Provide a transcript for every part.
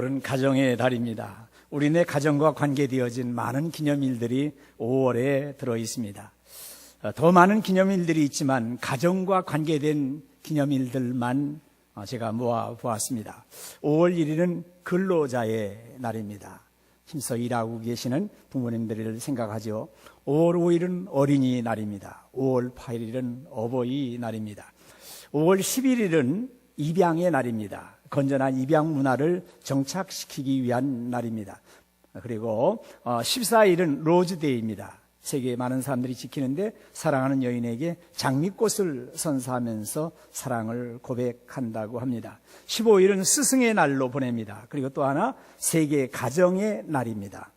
5월은 가정의 달입니다. 우리네 가정과 관계되어진 많은 기념일들이 5월에 들어 있습니다. 어, 더 많은 기념일들이 있지만 가정과 관계된 기념일들만 어, 제가 모아 보았습니다. 5월 1일은 근로자의 날입니다. 힘써 일하고 계시는 부모님들을 생각하죠. 5월 5일은 어린이 날입니다. 5월 8일은 어버이 날입니다. 5월 11일은 입양의 날입니다. 건전한 입양 문화를 정착시키기 위한 날입니다. 그리고 14일은 어, 로즈데이입니다. 세계에 많은 사람들이 지키는데 사랑하는 여인에게 장미꽃을 선사하면서 사랑을 고백한다고 합니다. 15일은 스승의 날로 보냅니다. 그리고 또 하나 세계 가정의 날입니다.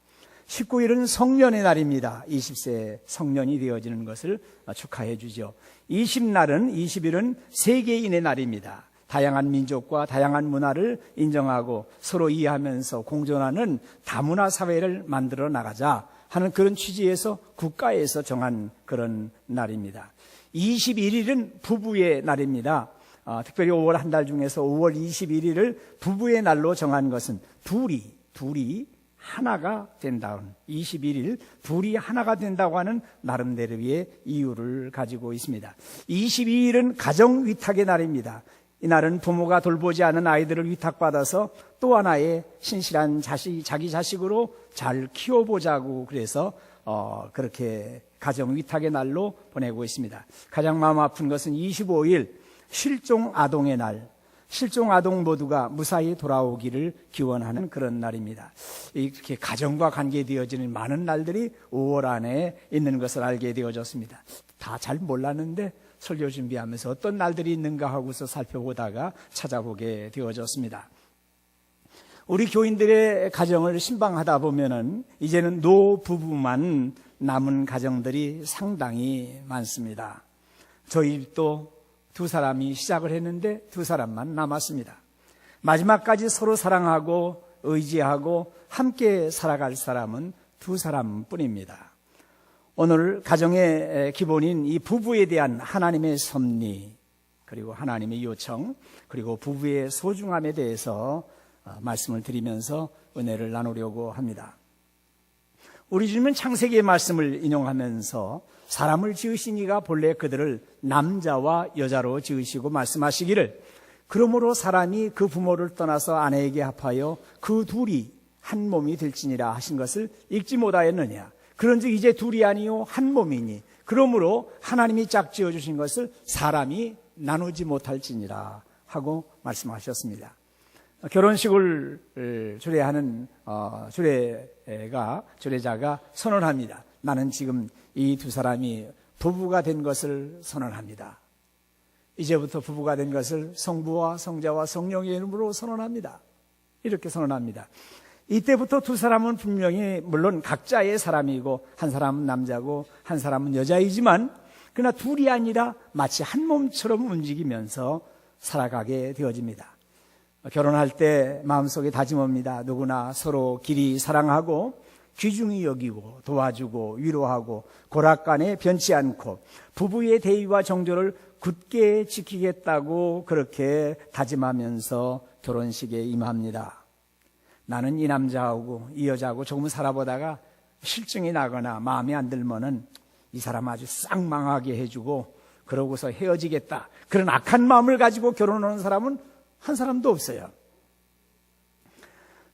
19일은 성년의 날입니다. 20세 성년이 되어지는 것을 축하해 주죠. 20날은 20일은 세계인의 날입니다. 다양한 민족과 다양한 문화를 인정하고 서로 이해하면서 공존하는 다문화 사회를 만들어 나가자 하는 그런 취지에서 국가에서 정한 그런 날입니다. 21일은 부부의 날입니다. 아, 특별히 5월 한 달 중에서 5월 21일을 부부의 날로 정한 것은 둘이, 둘이 하나가 된다는 21일 둘이 하나가 된다고 하는 나름대로의 이유를 가지고 있습니다. 22일은 가정 위탁의 날입니다. 이날은 부모가 돌보지 않은 아이들을 위탁받아서 또 하나의 신실한 자식, 자기 자식으로 잘 키워보자고 그래서 어, 그렇게 가정 위탁의 날로 보내고 있습니다. 가장 마음 아픈 것은 25일 실종 아동의 날, 실종 아동 모두가 무사히 돌아오기를 기원하는 그런 날입니다. 이렇게 가정과 관계되어지는 많은 날들이 5월 안에 있는 것을 알게 되어졌습니다. 다 잘 몰랐는데 설교 준비하면서 어떤 날들이 있는가 하고서 살펴보다가 찾아보게 되어졌습니다. 우리 교인들의 가정을 신방하다 보면은 이제는 노 부부만 남은 가정들이 상당히 많습니다. 저희 또두 사람이 시작을 했는데 두 사람만 남았습니다. 마지막까지 서로 사랑하고 의지하고 함께 살아갈 사람은 두 사람뿐입니다. 오늘 가정의 기본인 이 부부에 대한 하나님의 섭리, 그리고 하나님의 요청, 그리고 부부의 소중함에 대해서 어, 말씀을 드리면서 은혜를 나누려고 합니다. 우리 주님은 창세기의 말씀을 인용하면서 사람을 지으신 이가 본래 그들을 남자와 여자로 지으시고 말씀하시기를 그러므로 사람이 그 부모를 떠나서 아내에게 합하여 그 둘이 한 몸이 될지니라 하신 것을 읽지 못하였느냐. 그런즉 이제 둘이 아니요 한 몸이니 그러므로 하나님이 짝지어 주신 것을 사람이 나누지 못할지니라 하고 말씀하셨습니다. 결혼식을 주례하는 어, 주례가 주례자가 선언합니다. 나는 지금 이 두 사람이 부부가 된 것을 선언합니다. 이제부터 부부가 된 것을 성부와 성자와 성령의 이름으로 선언합니다. 이렇게 선언합니다. 이때부터 두 사람은 분명히 물론 각자의 사람이고 한 사람은 남자고 한 사람은 여자이지만 그러나 둘이 아니라 마치 한 몸처럼 움직이면서 살아가게 되어집니다. 결혼할 때 마음속에 다짐합니다. 누구나 서로 길이 사랑하고 귀중히 여기고 도와주고 위로하고 고락간에 변치 않고 부부의 대의와 정조를 굳게 지키겠다고 그렇게 다짐하면서 결혼식에 임합니다. 나는 이 남자하고 이 여자하고 조금 살아보다가 실증이 나거나 마음에 안 들면은 이 사람 아주 쌍망하게 해주고 그러고서 헤어지겠다. 그런 악한 마음을 가지고 결혼하는 사람은 한 사람도 없어요.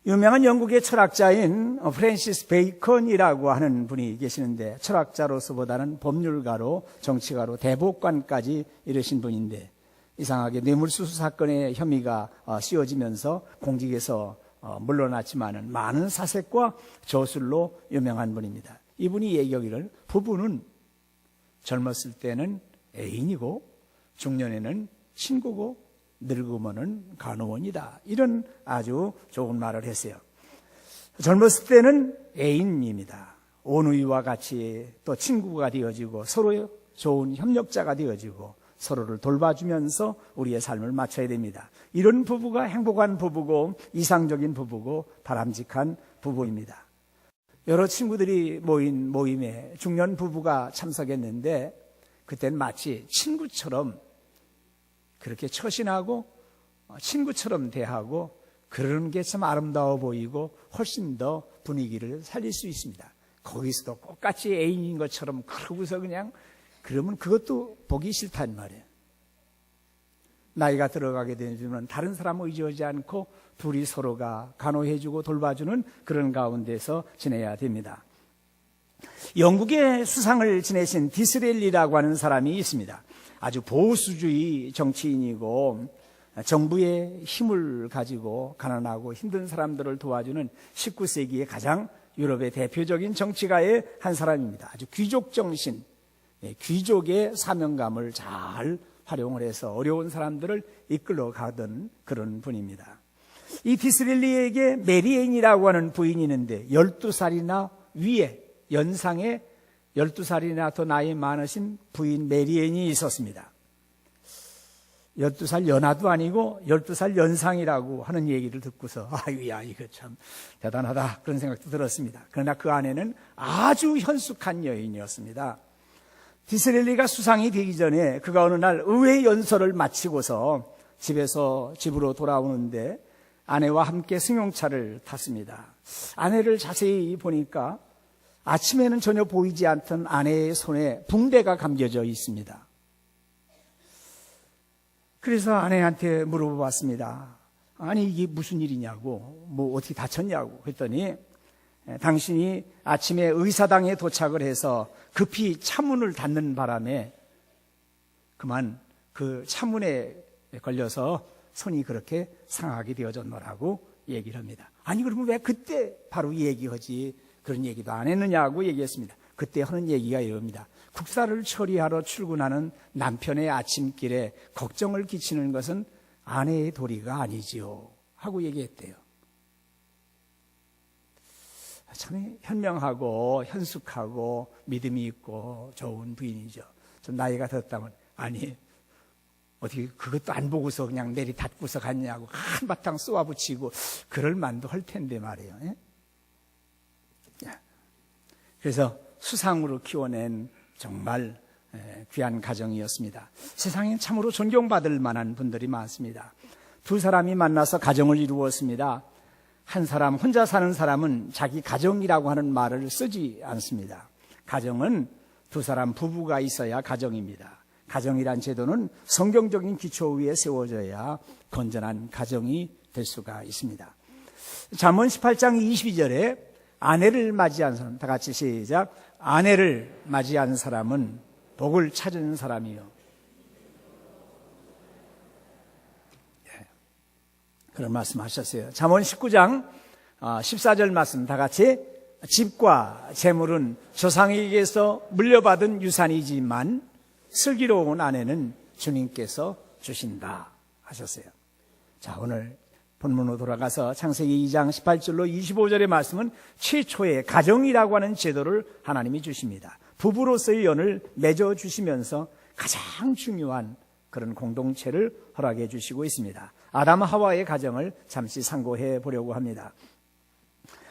유명한 영국의 철학자인 프랜시스 베이컨이라고 하는 분이 계시는데 철학자로서보다는 법률가로 정치가로 대법관까지 이르신 분인데 이상하게 뇌물수수 사건의 혐의가 어, 씌워지면서 공직에서 어, 물러났지만은 많은 사색과 저술로 유명한 분입니다. 이분이 얘기하기를 부부는 젊었을 때는 애인이고 중년에는 친구고 늙으면은 간호원이다. 이런 아주 좋은 말을 했어요. 젊었을 때는 애인입니다. 온누이와 같이 또 친구가 되어지고 서로 좋은 협력자가 되어지고 서로를 돌봐주면서 우리의 삶을 맞춰야 됩니다. 이런 부부가 행복한 부부고 이상적인 부부고 바람직한 부부입니다. 여러 친구들이 모인 모임에 중년 부부가 참석했는데 그땐 마치 친구처럼 그렇게 처신하고 친구처럼 대하고 그런 게참 아름다워 보이고 훨씬 더 분위기를 살릴 수 있습니다. 거기서도 똑같이 애인인 것처럼 그러고서 그냥 그러면 그것도 보기 싫단 말이에요. 나이가 들어가게 되면 다른 사람 의지하지 않고 둘이 서로가 간호해주고 돌봐주는 그런 가운데서 지내야 됩니다. 영국의 수상을 지내신 디스렐리라고 하는 사람이 있습니다. 아주 보수주의 정치인이고 정부의 힘을 가지고 가난하고 힘든 사람들을 도와주는 19세기의 가장 유럽의 대표적인 정치가의 한 사람입니다. 아주 귀족 정신, 예, 귀족의 사명감을 잘 활용을 해서 어려운 사람들을 이끌어 가던 그런 분입니다. 이 디스렐리에게 메리앤이라고 하는 부인이 있는데 12살이나 위에 연상의 12살이나 더 나이 많으신 부인 메리앤이 있었습니다. 12살 연하도 아니고 12살 연상이라고 하는 얘기를 듣고서 아유야 이거 참 대단하다 그런 생각도 들었습니다. 그러나 그 아내는 아주 현숙한 여인이었습니다. 디스렐리가 수상이 되기 전에 그가 어느 날 의회 연설을 마치고서 집에서 집으로 돌아오는데 아내와 함께 승용차를 탔습니다. 아내를 자세히 보니까 아침에는 전혀 보이지 않던 아내의 손에 붕대가 감겨져 있습니다. 그래서 아내한테 물어봤습니다. 아니, 이게 무슨 일이냐고, 뭐 어떻게 다쳤냐고 했더니, 당신이 아침에 의사당에 도착을 해서 급히 차문을 닫는 바람에 그만 그 차문에 걸려서 손이 그렇게 상하게 되어졌노라고 얘기를 합니다. 아니, 그러면 왜 그때 바로 얘기하지? 그런 얘기도 안 했느냐고 얘기했습니다. 그때 하는 얘기가 이럽니다. 국사를 처리하러 출근하는 남편의 아침길에 걱정을 끼치는 것은 아내의 도리가 아니지요. 하고 얘기했대요. 참 현명하고 현숙하고 믿음이 있고 좋은 부인이죠. 좀 나이가 들었다면 아니 어떻게 그것도 안 보고서 그냥 내리 닫고서 갔냐고 한바탕 쏘아붙이고 그럴 만도 할 텐데 말이에요. 예? 그래서 수상으로 키워낸 정말 귀한 가정이었습니다. 세상엔 참으로 존경받을 만한 분들이 많습니다. 두 사람이 만나서 가정을 이루었습니다. 한 사람, 혼자 사는 사람은 자기 가정이라고 하는 말을 쓰지 않습니다. 가정은 두 사람 부부가 있어야 가정입니다. 가정이란 제도는 성경적인 기초 위에 세워져야 건전한 가정이 될 수가 있습니다. 잠언 18장 22절에 아내를 맞이한 사람, 다 같이 시작. 아내를 맞이한 사람은 복을 찾은 사람이요. 그런 말씀 하셨어요. 잠언 19장 14절 아, 말씀 다 같이 집과 재물은 조상에게서 물려받은 유산이지만 슬기로운 아내는 주님께서 주신다 하셨어요. 자, 오늘 본문으로 돌아가서 창세기 2장 18절로 25절의 말씀은 최초의 가정이라고 하는 제도를 하나님이 주십니다. 부부로서의 연을 맺어 주시면서 가장 중요한 그런 공동체를 허락해 주시고 있습니다. 아담 하와의 가정을 잠시 상고해 보려고 합니다.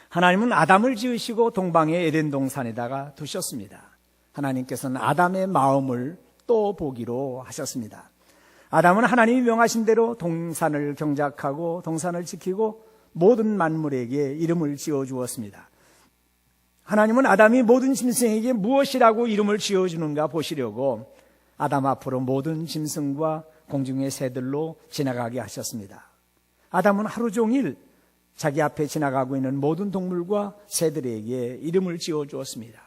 하나님은 아담을 지으시고 동방의 에덴 동산에다가 두셨습니다. 하나님께서는 아담의 마음을 또 보기로 하셨습니다. 아담은 하나님이 명하신 대로 동산을 경작하고 동산을 지키고 모든 만물에게 이름을 지어 주었습니다. 하나님은 아담이 모든 짐승에게 무엇이라고 이름을 지어 주는가 보시려고 아담 앞으로 모든 짐승과 공중의 새들로 지나가게 하셨습니다. 아담은 하루 종일 자기 앞에 지나가고 있는 모든 동물과 새들에게 이름을 지어 주었습니다.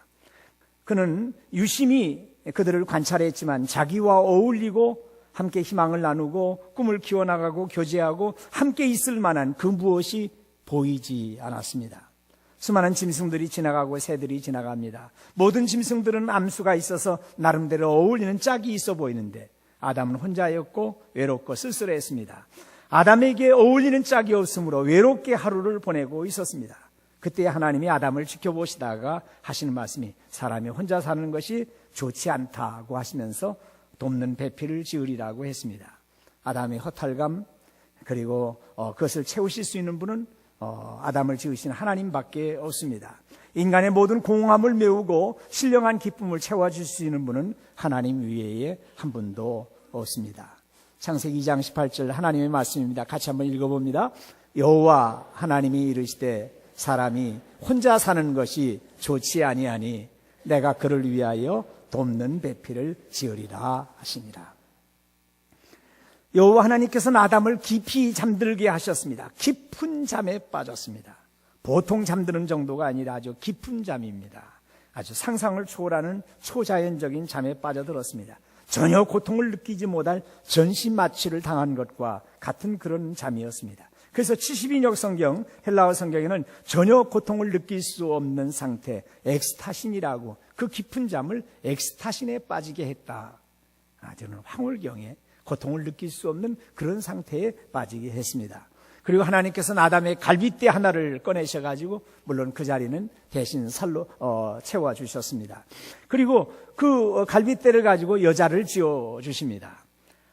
그는 유심히 그들을 관찰했지만 자기와 어울리고 함께 희망을 나누고 꿈을 키워나가고 교제하고 함께 있을 만한 그 무엇이 보이지 않았습니다. 수많은 짐승들이 지나가고 새들이 지나갑니다. 모든 짐승들은 암수가 있어서 나름대로 어울리는 짝이 있어 보이는데 아담은 혼자였고 외롭고 쓸쓸했습니다. 아담에게 어울리는 짝이 없으므로 외롭게 하루를 보내고 있었습니다. 그때 하나님이 아담을 지켜보시다가 하시는 말씀이 사람이 혼자 사는 것이 좋지 않다고 하시면서 돕는 배필을 지으리라고 했습니다. 아담의 허탈감 그리고 어, 그것을 채우실 수 있는 분은 어, 아담을 지으신 하나님밖에 없습니다. 인간의 모든 공허함을 메우고 신령한 기쁨을 채워줄 수 있는 분은 하나님 위에 한 분도 없습니다. 창세기 2장 18절 하나님의 말씀입니다. 같이 한번 읽어봅니다. 여호와 하나님이 이르시되 사람이 혼자 사는 것이 좋지 아니하니 내가 그를 위하여 돕는 배필을 지으리라 하시니라. 여호와 하나님께서는 아담을 깊이 잠들게 하셨습니다. 깊은 잠에 빠졌습니다. 보통 잠드는 정도가 아니라 아주 깊은 잠입니다. 아주 상상을 초월하는 초자연적인 잠에 빠져들었습니다. 전혀 고통을 느끼지 못할 전신 마취를 당한 것과 같은 그런 잠이었습니다. 그래서 72역 성경, 헬라어 성경에는 전혀 고통을 느낄 수 없는 상태, 엑스타신이라고 그 깊은 잠을 엑스타신에 빠지게 했다. 아, 저는 황홀경에 고통을 느낄 수 없는 그런 상태에 빠지게 했습니다. 그리고 하나님께서는 아담의 갈빗대 하나를 꺼내셔가지고 물론 그 자리는 대신 살로 어, 채워 주셨습니다. 그리고 그 갈빗대를 가지고 여자를 지어 주십니다.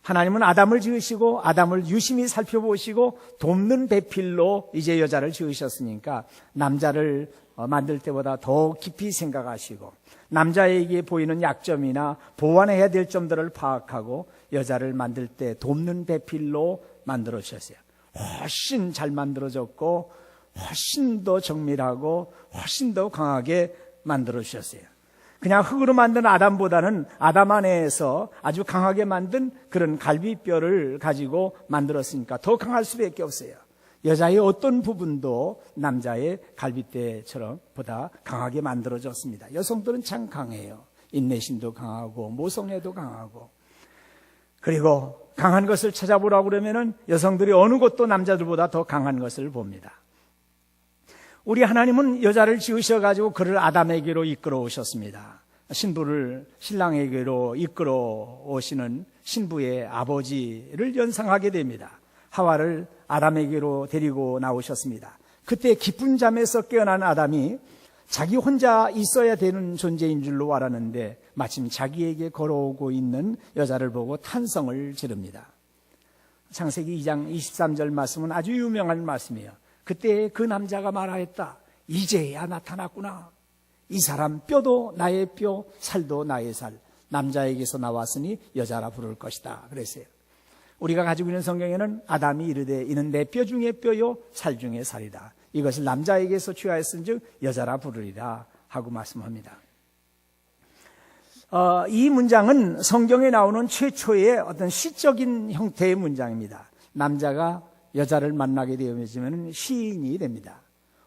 하나님은 아담을 지으시고 아담을 유심히 살펴보시고 돕는 배필로 이제 여자를 지으셨으니까 남자를 어, 만들 때보다 더 깊이 생각하시고 남자에게 보이는 약점이나 보완해야 될 점들을 파악하고 여자를 만들 때 돕는 배필로 만들어 주셨어요. 훨씬 잘 만들어졌고 훨씬 더 정밀하고 훨씬 더 강하게 만들어 주셨어요. 그냥 흙으로 만든 아담보다는 아담 안에서 아주 강하게 만든 그런 갈비뼈를 가지고 만들었으니까 더 강할 수밖에 없어요. 여자의 어떤 부분도 남자의 갈비뼈처럼 보다 강하게 만들어졌습니다. 여성들은 참 강해요. 인내심도 강하고 모성애도 강하고 그리고 강한 것을 찾아보라고 그러면은 여성들이 어느 곳도 남자들보다 더 강한 것을 봅니다. 우리 하나님은 여자를 지으셔가지고 그를 아담에게로 이끌어 오셨습니다. 신부를 신랑에게로 이끌어 오시는 신부의 아버지를 연상하게 됩니다. 하와를 아담에게로 데리고 나오셨습니다. 그때 기쁜 잠에서 깨어난 아담이 자기 혼자 있어야 되는 존재인 줄로 알았는데 마침 자기에게 걸어오고 있는 여자를 보고 탄성을 지릅니다. 창세기 2장 23절 말씀은 아주 유명한 말씀이에요. 그때 그 남자가 말하였다. 이제야 나타났구나. 이 사람 뼈도 나의 뼈, 살도 나의 살. 남자에게서 나왔으니 여자라 부를 것이다. 그랬어요. 우리가 가지고 있는 성경에는 아담이 이르되 이는 내 뼈 중에 뼈요 살 중에 살이다. 이것을 남자에게서 취하였은즉 여자라 부르리라 하고 말씀합니다. 어, 이 문장은 성경에 나오는 최초의 어떤 시적인 형태의 문장입니다. 남자가 여자를 만나게 되면 시인이 됩니다.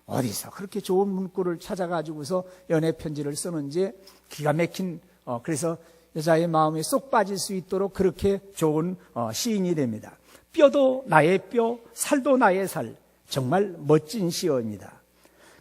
어디서 그렇게 좋은 문구를 찾아가지고서 연애 편지를 쓰는지 기가 막힌 어, 그래서 여자의 마음에 쏙 빠질 수 있도록 그렇게 좋은 어, 시인이 됩니다. 뼈도 나의 뼈, 살도 나의 살. 정말 멋진 시어입니다.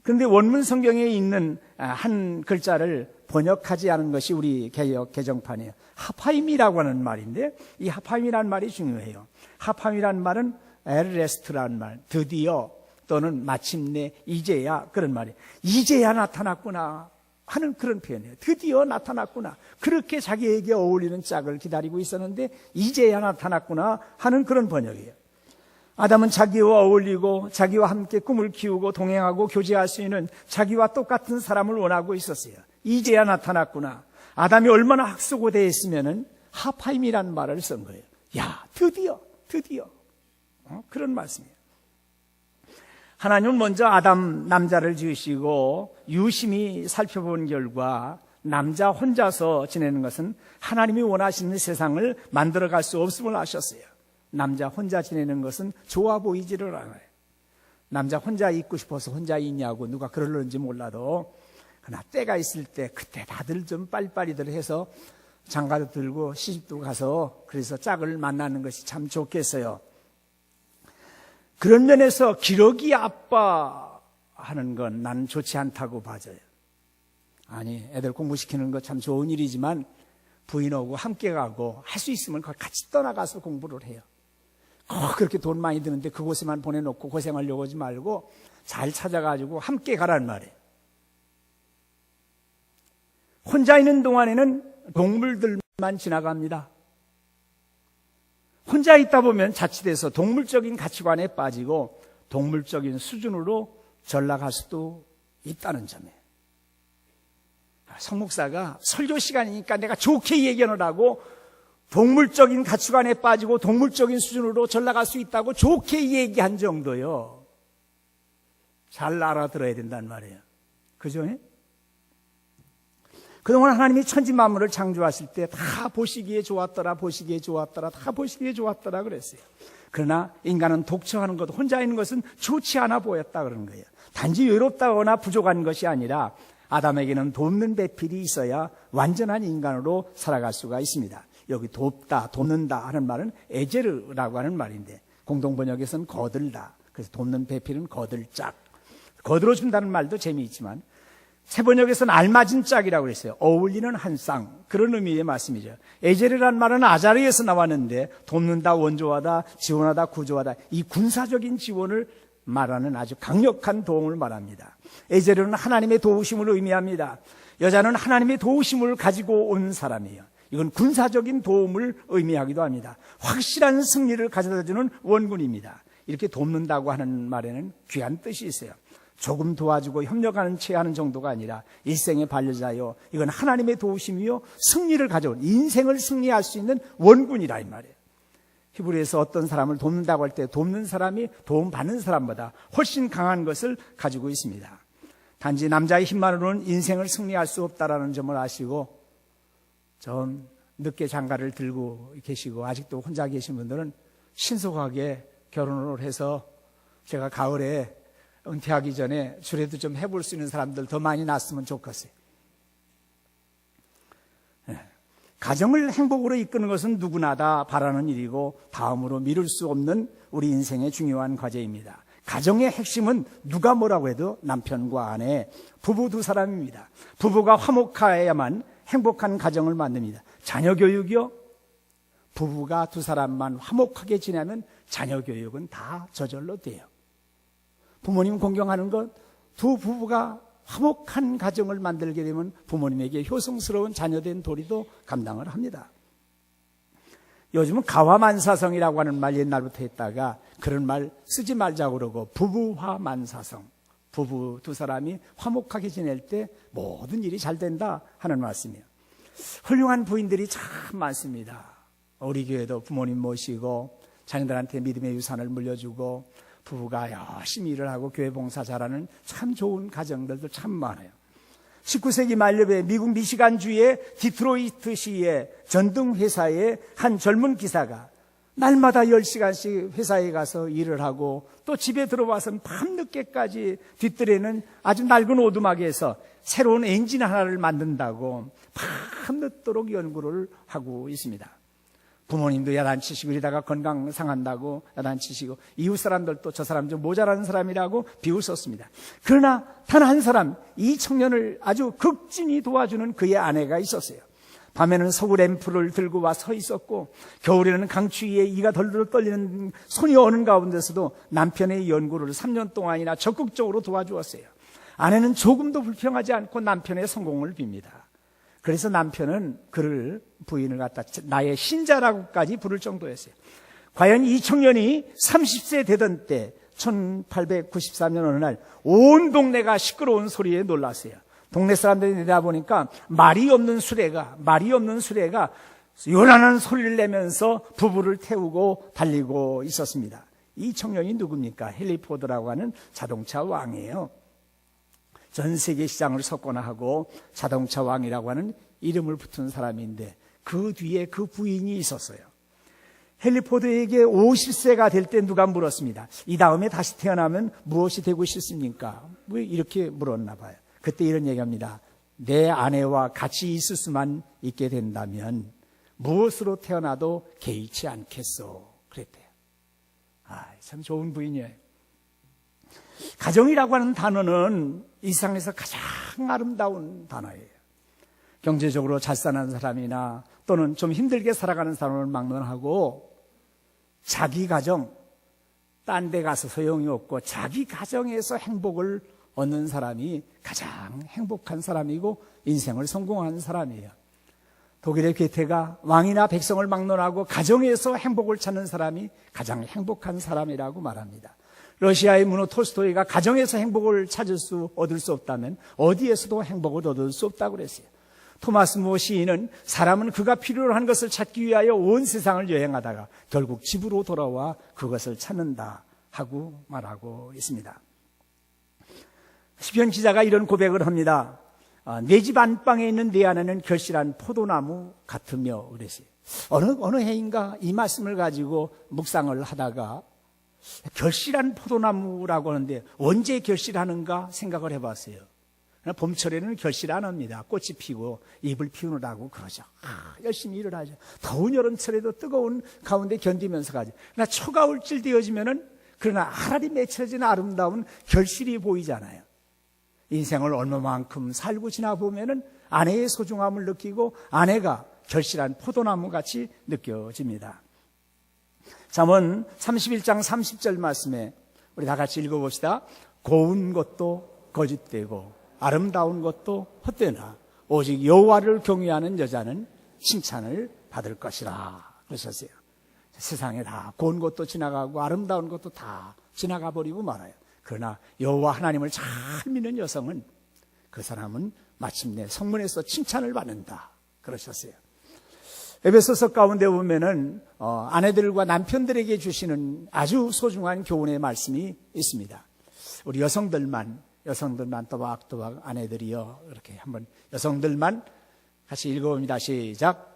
그런데 원문 성경에 있는 아, 한 글자를 번역하지 않은 것이 우리 개혁 개정판이에요. 하파임이라고 하는 말인데 이 하파임이라는 말이 중요해요. 하파임이라는 말은 에르레스트라는 말, 드디어 또는 마침내 이제야 그런 말이 이제야 나타났구나 하는 그런 표현이에요. 드디어 나타났구나. 그렇게 자기에게 어울리는 짝을 기다리고 있었는데 이제야 나타났구나 하는 그런 번역이에요. 아담은 자기와 어울리고 자기와 함께 꿈을 키우고 동행하고 교제할 수 있는 자기와 똑같은 사람을 원하고 있었어요. 이제야 나타났구나. 아담이 얼마나 학수고대했으면은 하파임이라는 말을 쓴 거예요. 야, 드디어, 드디어. 어? 그런 말씀이에요. 하나님은 먼저 아담 남자를 지으시고 유심히 살펴본 결과 남자 혼자서 지내는 것은 하나님이 원하시는 세상을 만들어갈 수 없음을 아셨어요. 남자 혼자 지내는 것은 좋아 보이지를 않아요. 남자 혼자 있고 싶어서 혼자 있냐고 누가 그러는지 몰라도 그러나 때가 있을 때 그때 다들 좀 빨리빨리들 해서 장가도 들고 시집도 가서 그래서 짝을 만나는 것이 참 좋겠어요. 그런 면에서 기러기 아빠 하는 건 나는 좋지 않다고 봐져요. 아니, 애들 공부시키는 거 참 좋은 일이지만 부인하고 함께 가고 할 수 있으면 같이 떠나가서 공부를 해요. 꼭 그렇게 돈 많이 드는데 그곳에만 보내놓고 고생하려고 하지 말고 잘 찾아가지고 함께 가라는 말이에요. 혼자 있는 동안에는 동물들만 지나갑니다. 혼자 있다 보면 자칫해서 동물적인 가치관에 빠지고 동물적인 수준으로 전락할 수도 있다는 점이에요. 성목사가 설교 시간이니까 내가 좋게 얘기하느라고 동물적인 가치관에 빠지고 동물적인 수준으로 전락할 수 있다고 좋게 얘기한 정도요. 잘 알아들어야 된단 말이에요. 그죠? 그동안 하나님이 천지 만물을 창조하실 때 다 보시기에 좋았더라, 보시기에 좋았더라, 다 보시기에 좋았더라 그랬어요. 그러나 인간은 독처하는 것, 혼자 있는 것은 좋지 않아 보였다 그러는 거예요. 단지 외롭다거나 부족한 것이 아니라 아담에게는 돕는 배필이 있어야 완전한 인간으로 살아갈 수가 있습니다. 여기 돕다, 돕는다 하는 말은 에제르라고 하는 말인데 공동번역에서는 거들다. 그래서 돕는 배필은 거들짝. 거들어준다는 말도 재미있지만 세번역에서는 알맞은 짝이라고 그랬어요. 어울리는 한 쌍. 그런 의미의 말씀이죠. 에제르란 말은 아자리에서 나왔는데 돕는다, 원조하다, 지원하다, 구조하다. 이 군사적인 지원을 말하는 아주 강력한 도움을 말합니다. 에제르는 하나님의 도우심을 의미합니다. 여자는 하나님의 도우심을 가지고 온 사람이에요. 이건 군사적인 도움을 의미하기도 합니다. 확실한 승리를 가져다주는 원군입니다. 이렇게 돕는다고 하는 말에는 귀한 뜻이 있어요. 조금 도와주고 협력하는 체하는 정도가 아니라 일생의 반려자요. 이건 하나님의 도우심이요. 승리를 가져온 인생을 승리할 수 있는 원군이라 이 말이에요. 히브리에서 어떤 사람을 돕는다고 할 때 돕는 사람이 도움받는 사람보다 훨씬 강한 것을 가지고 있습니다. 단지 남자의 힘만으로는 인생을 승리할 수 없다라는 점을 아시고 좀 늦게 장가를 들고 계시고 아직도 혼자 계신 분들은 신속하게 결혼을 해서 제가 가을에 은퇴하기 전에 주례도 좀 해볼 수 있는 사람들 더 많이 났으면 좋겠어요. 네. 가정을 행복으로 이끄는 것은 누구나 다 바라는 일이고 다음으로 미룰 수 없는 우리 인생의 중요한 과제입니다. 가정의 핵심은 누가 뭐라고 해도 남편과 아내, 부부 두 사람입니다. 부부가 화목해야만 행복한 가정을 만듭니다. 자녀 교육이요? 부부가 두 사람만 화목하게 지내면 자녀 교육은 다 저절로 돼요. 부모님 공경하는 것, 두 부부가 화목한 가정을 만들게 되면 부모님에게 효성스러운 자녀된 도리도 감당을 합니다. 요즘은 가화만사성이라고 하는 말 옛날부터 했다가 그런 말 쓰지 말자고 그러고 부부화만사성. 부부 두 사람이 화목하게 지낼 때 모든 일이 잘 된다 하는 말씀이에요. 훌륭한 부인들이 참 많습니다. 우리 교회도 부모님 모시고 자녀들한테 믿음의 유산을 물려주고 부부가 열심히 일을 하고 교회 봉사 잘하는 참 좋은 가정들도 참 많아요. 19세기 말엽에 미국 미시간주의 디트로이트 시의 전등 회사의 한 젊은 기사가 날마다 10시간씩 회사에 가서 일을 하고 또 집에 들어와서는 밤늦게까지 뒷뜰에는 아주 낡은 오두막에서 새로운 엔진 하나를 만든다고 밤늦도록 연구를 하고 있습니다. 부모님도 야단치시고 이러다가 건강 상한다고 야단치시고 이웃 사람들도 저 사람 좀 모자라는 사람이라고 비웃었습니다. 그러나 단 한 사람 이 청년을 아주 극진히 도와주는 그의 아내가 있었어요. 밤에는 서구 램프를 들고 와 서 있었고 겨울에는 강추위에 이가 덜덜 떨리는 손이 어는 가운데서도 남편의 연구를 3년 동안이나 적극적으로 도와주었어요. 아내는 조금도 불평하지 않고 남편의 성공을 빕니다. 그래서 남편은 그를 부인을 갖다 나의 신자라고까지 부를 정도였어요. 과연 이 청년이 30세 되던 때 1894년 어느 날 온 동네가 시끄러운 소리에 놀랐어요. 동네 사람들이 내다보니까 말이 없는 수레가 말이 없는 수레가 요란한 소리를 내면서 부부를 태우고 달리고 있었습니다. 이 청년이 누굽니까? 헨리 포드라고 하는 자동차 왕이에요. 전 세계 시장을 석권하고 자동차 왕이라고 하는 이름을 붙은 사람인데 그 뒤에 그 부인이 있었어요. 헨리포드에게 50세가 될 때 누가 물었습니다. 이 다음에 다시 태어나면 무엇이 되고 싶습니까? 왜 이렇게 물었나 봐요. 그때 이런 얘기합니다. 내 아내와 같이 있을 수만 있게 된다면 무엇으로 태어나도 개의치 않겠소. 그랬대요. 아, 참 좋은 부인이에요. 가정이라고 하는 단어는 이 세상에서 가장 아름다운 단어예요. 경제적으로 잘 사는 사람이나 또는 좀 힘들게 살아가는 사람을 막론하고 자기 가정, 딴 데 가서 소용이 없고 자기 가정에서 행복을 얻는 사람이 가장 행복한 사람이고 인생을 성공한 사람이에요. 독일의 괴테가 왕이나 백성을 막론하고 가정에서 행복을 찾는 사람이 가장 행복한 사람이라고 말합니다. 러시아의 문호 톨스토이가 가정에서 행복을 찾을 수 얻을 수 없다면 어디에서도 행복을 얻을 수 없다고 그랬어요. 토마스 모 시인은 사람은 그가 필요로 한 것을 찾기 위하여 온 세상을 여행하다가 결국 집으로 돌아와 그것을 찾는다 하고 말하고 있습니다. 시편 기자가 이런 고백을 합니다. 아, 내집 안방에 있는 내 안에는 결실한 포도나무 같으며 그랬어요. 어느 어느 해인가 이 말씀을 가지고 묵상을 하다가 결실한 포도나무라고 하는데 언제 결실하는가 생각을 해봤어요. 봄철에는 결실 안 합니다. 꽃이 피고 잎을 피우느라고 그러죠. 아, 열심히 일을 하죠. 더운 여름철에도 뜨거운 가운데 견디면서 가죠. 그러나 초가을질 되어지면은 그러나 알알이 맺혀진 아름다운 결실이 보이잖아요. 인생을 얼마만큼 살고 지나 보면은 아내의 소중함을 느끼고 아내가 결실한 포도나무 같이 느껴집니다. 잠언 31장 30절 말씀에 우리 다 같이 읽어봅시다. 고운 것도 거짓되고 아름다운 것도 헛되나 오직 여호와를 경외하는 여자는 칭찬을 받을 것이라 그러셨어요. 세상에 다 고운 것도 지나가고 아름다운 것도 다 지나가 버리고 말아요. 그러나 여호와 하나님을 잘 믿는 여성은 그 사람은 마침내 성문에서 칭찬을 받는다 그러셨어요. 에베소서 가운데 보면은 어, 아내들과 남편들에게 주시는 아주 소중한 교훈의 말씀이 있습니다. 우리 여성들만 여성들만 또박또박 아내들이여 이렇게 한번 여성들만 같이 읽어봅니다. 시작.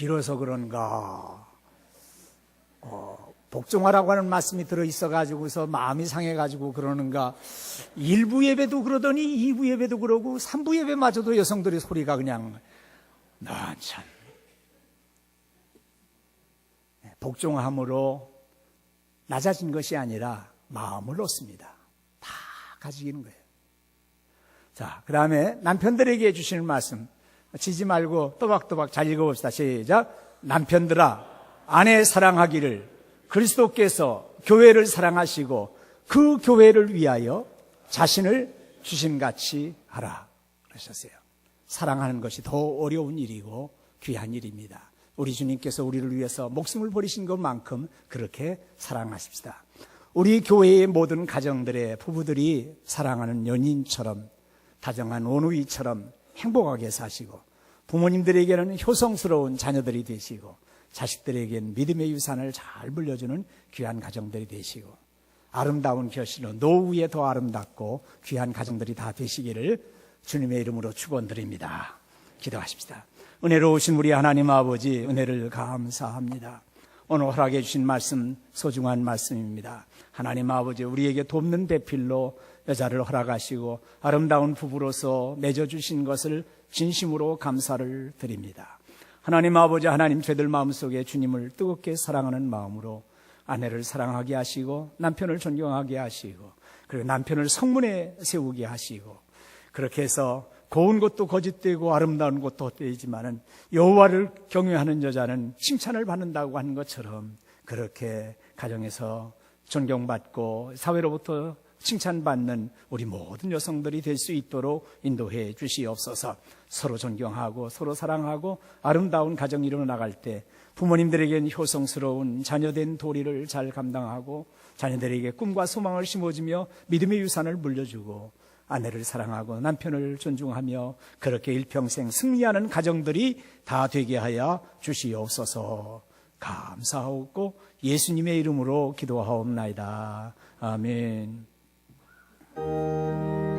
길어서 그런가. 어, 복종하라고 하는 말씀이 들어 있어 가지고서 마음이 상해 가지고 그러는가. 일부 예배도 그러더니 이부 예배도 그러고 삼부 예배마저도 여성들의 소리가 그냥 나 참. 복종함으로 낮아진 것이 아니라 마음을 얻습니다. 다 가지기는 거예요. 자, 그 다음에 남편들에게 주시는 말씀. 지지 말고 또박또박 잘 읽어봅시다. 시작. 남편들아, 아내 사랑하기를 그리스도께서 교회를 사랑하시고 그 교회를 위하여 자신을 주심같이 하라. 그러셨어요. 사랑하는 것이 더 어려운 일이고 귀한 일입니다. 우리 주님께서 우리를 위해서 목숨을 버리신 것만큼 그렇게 사랑하십시다. 우리 교회의 모든 가정들의 부부들이 사랑하는 연인처럼 다정한 원우이처럼 행복하게 사시고 부모님들에게는 효성스러운 자녀들이 되시고 자식들에게는 믿음의 유산을 잘 물려주는 귀한 가정들이 되시고 아름다운 결실로 노후에 더 아름답고 귀한 가정들이 다 되시기를 주님의 이름으로 축원드립니다. 기도하십시다. 은혜로우신 우리 하나님 아버지 은혜를 감사합니다. 오늘 허락해 주신 말씀 소중한 말씀입니다. 하나님 아버지 우리에게 돕는 배필로 여자를 허락하시고 아름다운 부부로서 맺어주신 것을 진심으로 감사를 드립니다. 하나님 아버지 하나님 저희들 마음속에 주님을 뜨겁게 사랑하는 마음으로 아내를 사랑하게 하시고 남편을 존경하게 하시고 그리고 남편을 성문에 세우게 하시고 그렇게 해서 고운 것도 거짓되고 아름다운 것도 헛되지만은 여호와를 경외하는 여자는 칭찬을 받는다고 하는 것처럼 그렇게 가정에서 존경받고 사회로부터 칭찬받는 우리 모든 여성들이 될 수 있도록 인도해 주시옵소서. 서로 존경하고 서로 사랑하고 아름다운 가정 이루어 나갈 때 부모님들에게는 효성스러운 자녀된 도리를 잘 감당하고 자녀들에게 꿈과 소망을 심어주며 믿음의 유산을 물려주고 아내를 사랑하고 남편을 존중하며 그렇게 일평생 승리하는 가정들이 다 되게 하여 주시옵소서. 감사하고 예수님의 이름으로 기도하옵나이다. 아멘. thank you